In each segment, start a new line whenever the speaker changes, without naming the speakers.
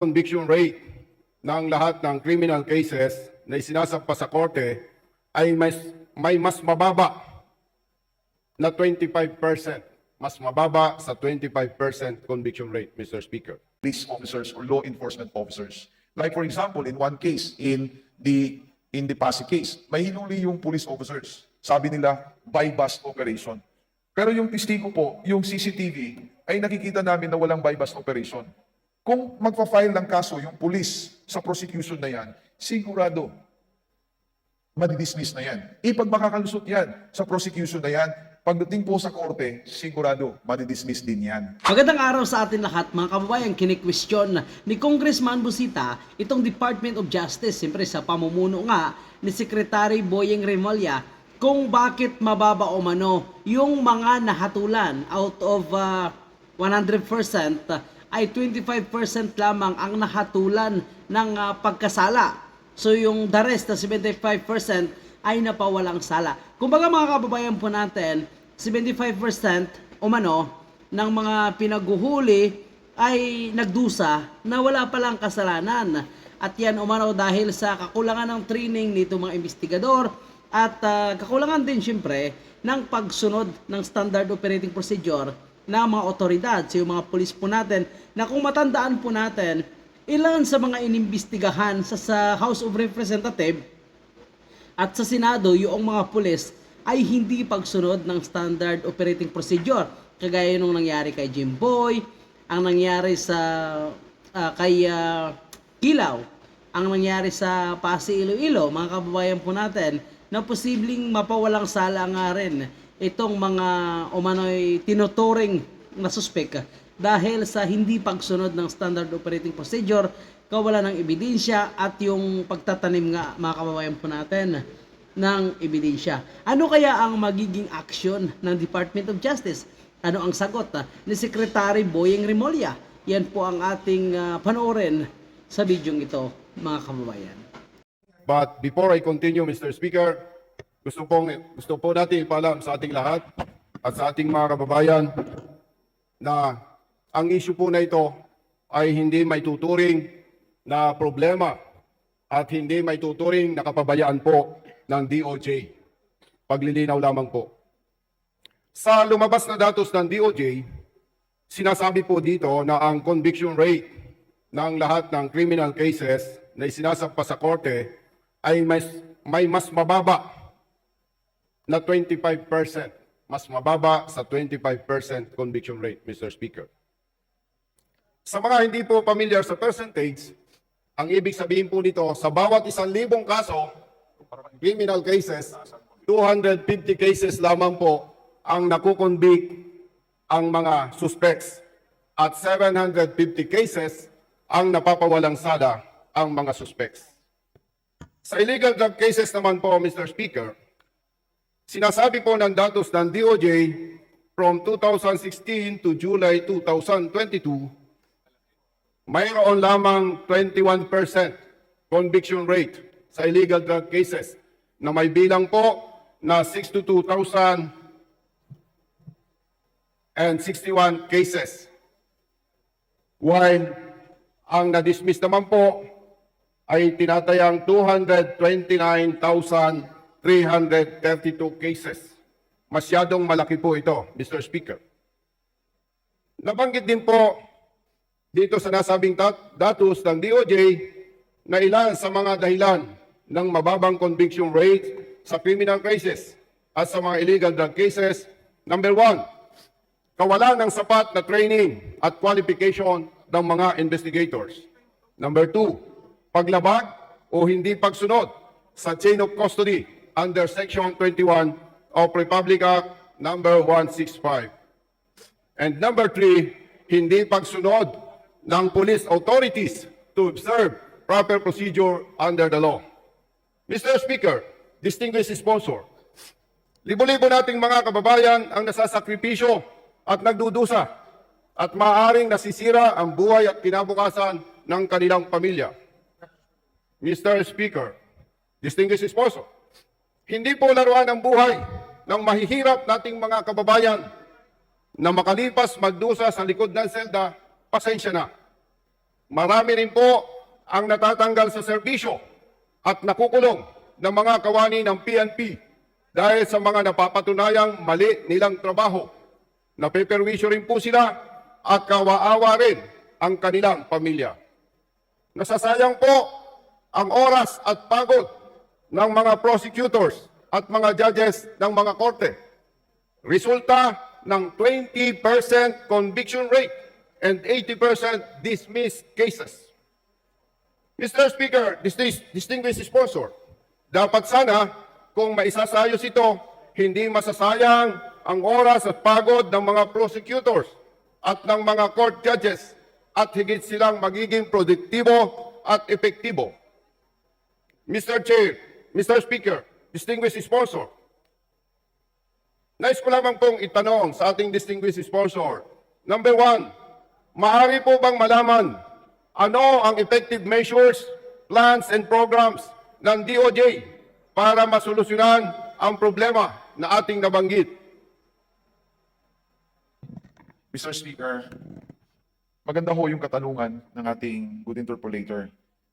conviction rate ng lahat ng criminal cases na isinasampa sa korte ay mas, may mas mababa na 25%. Mas mababa sa 25% conviction rate, Mr. Speaker.
police officers or law enforcement officers. Like for example, in one case, in the in the Pasig case, may hinuli yung police officers. Sabi nila, by bus operation. Pero yung testigo po, yung CCTV, ay nakikita namin na walang by bus operation. Kung magpa-file ng kaso yung police sa prosecution na yan, sigurado, madidismiss na yan. Ipag makakalusot yan sa prosecution na yan, pagdating po sa korte, sigurado, madidismiss din yan.
Magandang araw sa atin lahat mga kababayan. Kinikwestiyon ni Congressman Busita itong Department of Justice, siyempre sa pamumuno nga ni Secretary Boyeng Remulla kung bakit mababa o mano yung mga nahatulan out of uh, 100% ay 25% lamang ang nahatulan ng uh, pagkasala. So yung the rest na 75% ay napawalang sala. Kumbaga mga kababayan po natin, 75% umano ng mga pinaguhuli ay nagdusa na wala palang kasalanan. At yan umano dahil sa kakulangan ng training nito mga investigador at ah, kakulangan din syempre ng pagsunod ng standard operating procedure ng mga otoridad, so mga pulis po natin, na kung matandaan po natin, ilan sa mga inimbestigahan sa, sa House of Representatives at sa Senado, yung mga pulis ay hindi pagsunod ng standard operating procedure. Kagaya nung nangyari kay Jim Boy, ang nangyari sa ah, kay ah, Kilaw, ang nangyari sa Pasig Iloilo, mga kababayan po natin, na posibleng mapawalang sala nga rin itong mga umano'y tinuturing na suspek dahil sa hindi pagsunod ng standard operating procedure, kawalan ng ebidensya at yung pagtatanim nga mga kababayan po natin ng ebidensya. Ano kaya ang magiging aksyon ng Department of Justice? Ano ang sagot ah, ni Secretary Boyeng Remulla? Yan po ang ating ah, panoorin sa bidyong ito, mga kababayan.
But before I continue, Mr. Speaker, gusto po, gusto po natin ipaalam sa ating lahat at sa ating mga kababayan na ang issue po na ito ay hindi may tuturing na problema at hindi may tuturing na kapabayaan po ng DOJ. Paglilinaw lamang po. Sa lumabas na datos ng DOJ, sinasabi po dito na ang conviction rate ng lahat ng criminal cases na isinasampa sa korte ay mas, may mas mababa na 25%. Mas mababa sa 25% conviction rate, Mr. Speaker. Sa mga hindi po familiar sa percentage, ang ibig sabihin po nito, sa bawat isang libong kaso, criminal cases, 250 cases lamang po ang nakukonvict ang mga suspects at 750 cases ang napapawalang sada ang mga suspects. Sa illegal drug cases naman po, Mr. Speaker, sinasabi po ng datos ng DOJ from 2016 to July 2022, mayroon lamang 21% conviction rate sa illegal drug cases na may bilang po na 62,000 and 61 cases. While ang na-dismiss naman po ay tinatayang 229,332 cases. Masyadong malaki po ito, Mr. Speaker. Nabanggit din po dito sa nasabing dat- datos ng DOJ na ilan sa mga dahilan ng mababang conviction rate sa criminal cases at sa mga illegal drug cases. Number one, kawalan ng sapat na training at qualification ng mga investigators. Number two, paglabag o hindi pagsunod sa chain of custody under Section 21 of Republic Act number 165. And number three, hindi pagsunod ng police authorities to observe proper procedure under the law. Mr. Speaker, distinguished sponsor, libo-libo nating mga kababayan ang nasasakripisyo at nagdudusa at maaaring nasisira ang buhay at kinabukasan ng kanilang pamilya. Mr. Speaker, distinguished sponsor, hindi po laruan ang buhay ng mahihirap nating mga kababayan na makalipas magdusa sa likod ng selda, pasensya na. Marami rin po ang natatanggal sa serbisyo at nakukulong ng mga kawani ng PNP dahil sa mga napapatunayang mali nilang trabaho. Napeperwisyo rin po sila at kawaawa rin ang kanilang pamilya. Nasasayang po ang oras at pagod ng mga prosecutors at mga judges ng mga korte. Resulta ng 20% conviction rate and 80% dismissed cases. Mr. Speaker, distinguished, sponsor, dapat sana kung maisasayos ito, hindi masasayang ang oras at pagod ng mga prosecutors at ng mga court judges at higit silang magiging produktibo at epektibo. Mr. Chair, Mr. Speaker, distinguished sponsor, nais ko lamang pong itanong sa ating distinguished sponsor. Number one, maaari po bang malaman ano ang effective measures, plans, and programs ng DOJ para masolusyonan ang problema na ating nabanggit?
Mr. Speaker, maganda ho yung katanungan ng ating good interpolator.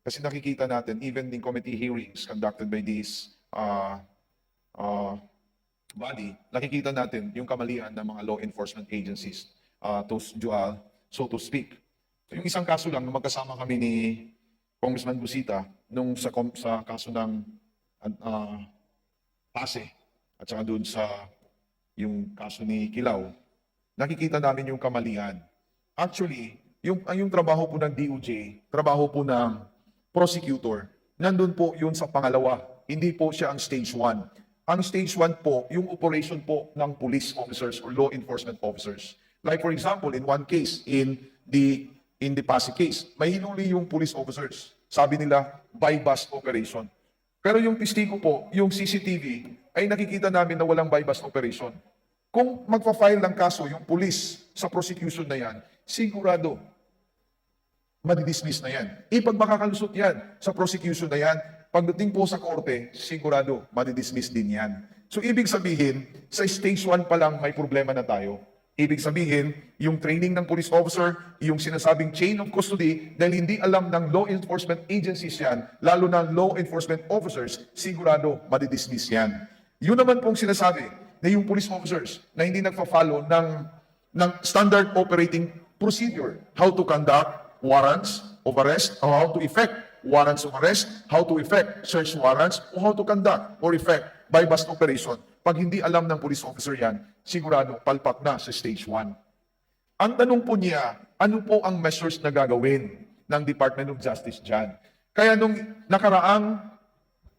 Kasi nakikita natin, even in committee hearings conducted by this uh, uh, body, nakikita natin yung kamalian ng mga law enforcement agencies, uh, to, uh, so to speak. So yung isang kaso lang, magkasama kami ni Congressman Busita, nung sa, sa kaso ng uh, Pase, at saka doon sa yung kaso ni Kilaw, nakikita namin yung kamalian. Actually, yung, ang yung trabaho po ng DOJ, trabaho po ng prosecutor, nandun po yun sa pangalawa. Hindi po siya ang stage 1. Ang stage 1 po, yung operation po ng police officers or law enforcement officers. Like for example, in one case, in the in the Pasig case, may hinuli yung police officers. Sabi nila, by bus operation. Pero yung testigo po, yung CCTV, ay nakikita namin na walang by bus operation. Kung magpa-file ng kaso yung police sa prosecution na yan, sigurado, madidismiss na yan. Ipag makakalusot yan sa prosecution na yan, pagdating po sa korte, sigurado, madidismiss din yan. So ibig sabihin, sa stage 1 pa lang may problema na tayo. Ibig sabihin, yung training ng police officer, yung sinasabing chain of custody, dahil hindi alam ng law enforcement agencies yan, lalo na law enforcement officers, sigurado, madidismiss yan. Yun naman pong sinasabi na yung police officers na hindi nagpa-follow ng, ng standard operating procedure, how to conduct warrants of arrest, or how to effect warrants of arrest, how to effect search warrants, or how to conduct or effect by bust operation. Pag hindi alam ng police officer yan, sigurado palpak na sa stage 1. Ang tanong po niya, ano po ang measures na gagawin ng Department of Justice dyan? Kaya nung nakaraang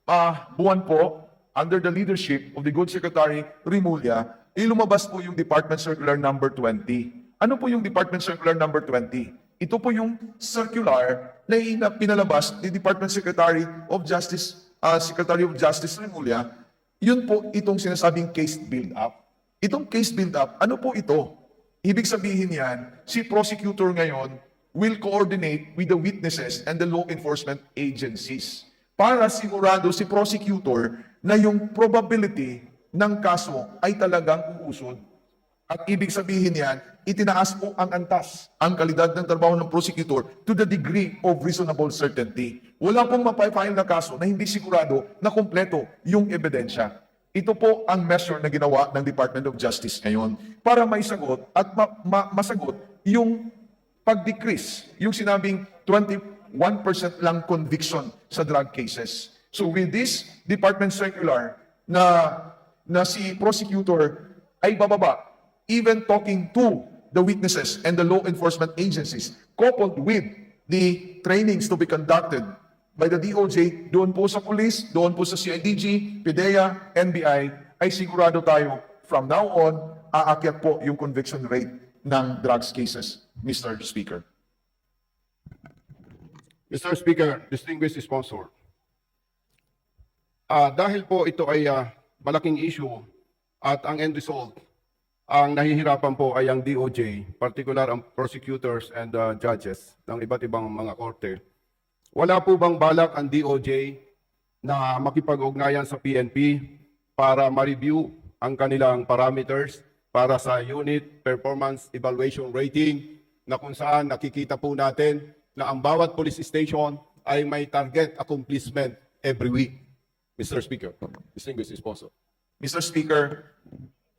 ah, buwan po, under the leadership of the good Secretary Rimulya, ilumabas po yung Department Circular number 20. Ano po yung Department Circular number 20? Ito po yung circular na ina- pinalabas ni Department Secretary of Justice, ah, Secretary of Justice Rimulya. Yun po itong sinasabing case build-up. Itong case build-up, ano po ito? Ibig sabihin yan, si prosecutor ngayon will coordinate with the witnesses and the law enforcement agencies para sigurado si prosecutor na yung probability ng kaso ay talagang uusod. At ibig sabihin yan, itinaas po ang antas, ang kalidad ng trabaho ng prosecutor to the degree of reasonable certainty. Wala pong mapafile na kaso na hindi sigurado na kumpleto yung ebidensya. Ito po ang measure na ginawa ng Department of Justice ngayon para maisagot at ma- ma- masagot yung pag-decrease, yung sinabing 21% lang conviction sa drug cases. So with this department circular na na si prosecutor ay bababa, even talking to the witnesses and the law enforcement agencies, coupled with the trainings to be conducted by the DOJ, doon po sa police, doon po sa CIDG, PIDEA, NBI, ay sigurado tayo from now on, aakyat po yung conviction rate ng drugs cases, Mr. Speaker.
Mr. Speaker, distinguished sponsor. Ah, dahil po ito ay ah, malaking issue at ang end result, ang nahihirapan po ay ang DOJ, particular ang prosecutors and ah, judges ng iba't ibang mga korte. Wala po bang balak ang DOJ na makipag-ugnayan sa PNP para ma-review ang kanilang parameters para sa unit performance evaluation rating na kung saan nakikita po natin na ang bawat police station ay may target accomplishment every week. Mr. Speaker, distinguished sponsor.
Mr. Speaker,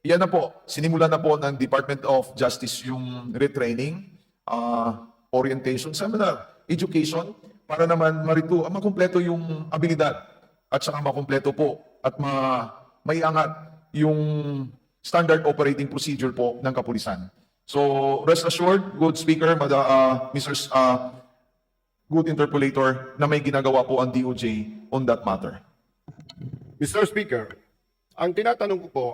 yan na po. Sinimulan na po ng Department of Justice yung retraining, uh, orientation seminar, education, para naman maritu, ah, makumpleto yung abilidad at saka makumpleto po at ma, maiangat yung standard operating procedure po ng kapulisan. So, rest assured, good speaker, Mada, uh, Mr. Uh, good interpolator, na may ginagawa po ang DOJ on that matter.
Mr. Speaker, ang tinatanong ko po,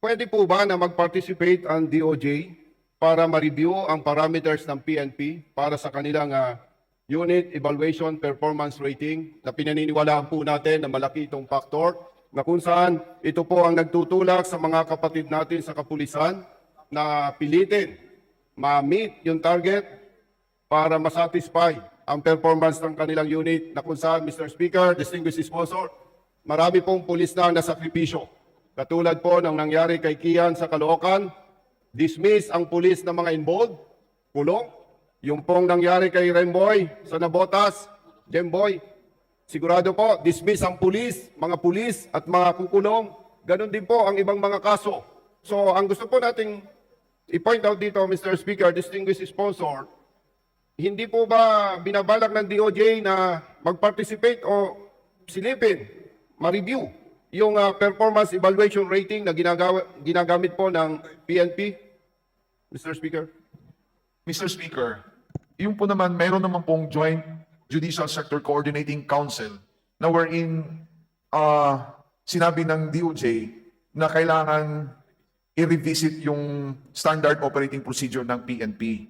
pwede po ba na mag-participate ang DOJ para ma-review ang parameters ng PNP para sa kanilang ah, unit evaluation performance rating na pinaniniwalaan po natin na malaki itong factor na kung saan ito po ang nagtutulak sa mga kapatid natin sa kapulisan na pilitin ma-meet yung target para masatisfy ang performance ng kanilang unit na kung saan, Mr. Speaker, distinguished sponsor, marami pong pulis na nasakripisyo. Katulad po ng nangyari kay Kian sa Caloocan, dismiss ang pulis ng mga involved, kulong. Yung pong nangyari kay Remboy sa Nabotas, Jemboy, sigurado po, dismiss ang pulis, mga pulis at mga kukulong. Ganon din po ang ibang mga kaso. So, ang gusto po nating i-point out dito, Mr. Speaker, distinguished sponsor, hindi po ba binabalak ng DOJ na mag-participate o silipin, ma-review yung ah, performance evaluation rating na ginagawa, ginagamit po ng PNP? Mr. Speaker?
Mr. Speaker, yung po naman, mayroon naman pong Joint Judicial Sector Coordinating Council na wherein uh, sinabi ng DOJ na kailangan i-revisit yung standard operating procedure ng PNP.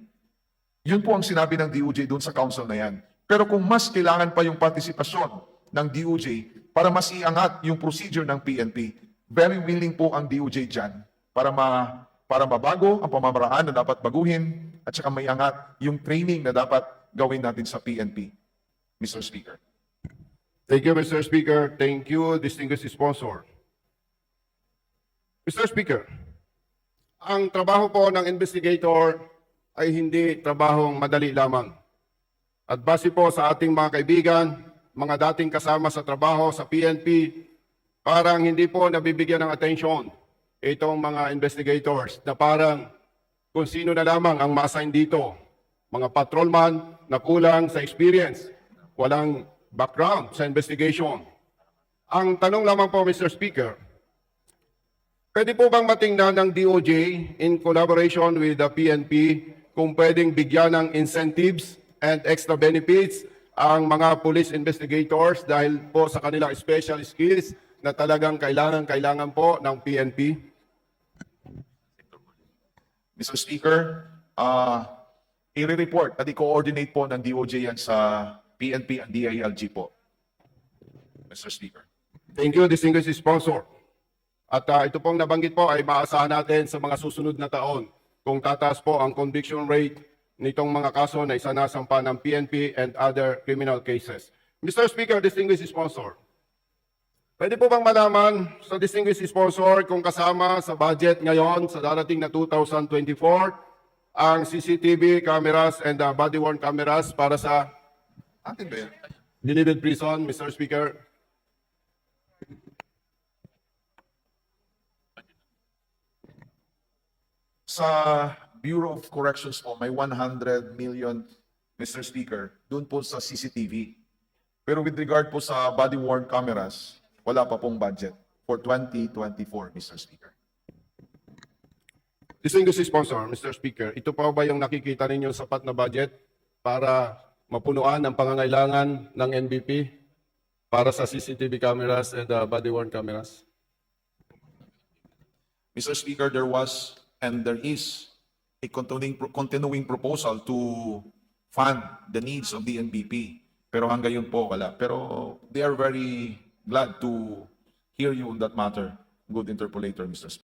Yun po ang sinabi ng DOJ doon sa council na yan. Pero kung mas kailangan pa yung partisipasyon ng DOJ para mas iangat yung procedure ng PNP, very willing po ang DOJ dyan para ma para mabago ang pamamaraan na dapat baguhin at saka may angat yung training na dapat gawin natin sa PNP. Mr. Speaker.
Thank you, Mr. Speaker. Thank you, distinguished sponsor. Mr. Speaker, ang trabaho po ng investigator ay hindi trabahong madali lamang. At base po sa ating mga kaibigan, mga dating kasama sa trabaho sa PNP, parang hindi po nabibigyan ng atensyon itong mga investigators na parang kung sino na lamang ang ma-assign dito. Mga patrolman na kulang sa experience, walang background sa investigation. Ang tanong lamang po, Mr. Speaker, pwede po bang matingnan ng DOJ in collaboration with the PNP kung pwedeng bigyan ng incentives and extra benefits ang mga police investigators dahil po sa kanilang special skills na talagang kailangan-kailangan po ng PNP?
Mr. Speaker, uh, i-report at i-coordinate po ng DOJ yan sa PNP and DILG po. Mr. Speaker.
Thank you, distinguished sponsor. At ah, ito pong nabanggit po ay maasahan natin sa mga susunod na taon kung tataas po ang conviction rate nitong mga kaso na isanasampa ng PNP and other criminal cases. Mr. Speaker, distinguished sponsor, pwede po bang malaman sa distinguished sponsor kung kasama sa budget ngayon sa darating na 2024 ang CCTV cameras and uh, body-worn cameras para sa
Atin ba?
Delivered prison, Mr. Speaker?
Sa Bureau of Corrections po, may 100 million, Mr. Speaker, doon po sa CCTV. Pero with regard po sa body-worn cameras, wala pa pong budget for 2024, Mr. Speaker.
Distinguished sponsor, Mr. Speaker, ito pa ba yung nakikita ninyo sapat na budget para mapunuan ang pangangailangan ng NBP para sa CCTV cameras and uh, body-worn cameras?
Mr. Speaker, there was and there is a continuing, continuing proposal to fund the needs of the NBP. Pero hanggang yun po, wala. Pero they are very glad to hear you on that matter. Good interpolator, Mr. Speaker.